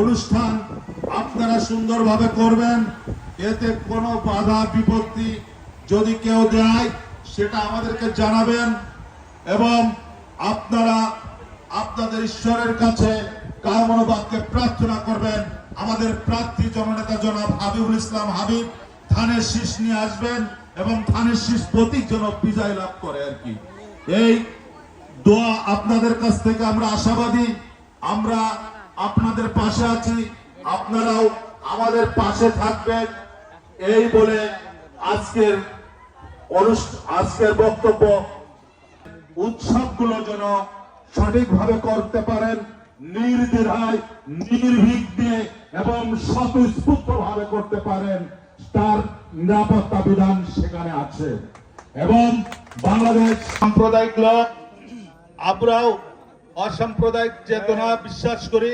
অনুষ্ঠান আপনারা সুন্দরভাবে করবেন। এতে কোনো বাধা, বিপত্তি যদি কেউ দেয়, সেটা আমাদেরকে জানাবেন এবং আপনারা আপনাদের ঈশ্বরের কাছে কামনা বাক্যে প্রার্থনা করবেন। আমাদের প্রার্থী জননেতা জনাব হাবিবুল ইসলাম হাবিব ধানের শীষ নিয়ে আসবেন এবং ধানের শীষ প্রতীক যেন বিজয় লাভ করে আর কি। এই দোয়া আপনাদের কাছ থেকে আমরা আশাবাদী। আমরা আপনাদের পাশে আছি, আপনারাও আমাদের পাশে থাকবেন। এই বলে আজকের আজকের বক্তব্য। উৎসবগুলো যেন সঠিকভাবে করতে পারেন, নির্দ্বিধায় নির্বিঘ্নে এবং স্বতঃস্ফূর্ত ভাবে করতে পারেন, তার নিরাপত্তা বিধান সেখানে আছে। এবং বাংলাদেশ সাম্প্রদায়িক লোক আমরাও অসাম্প্রদায়িক চেতনা বিশ্বাস করি।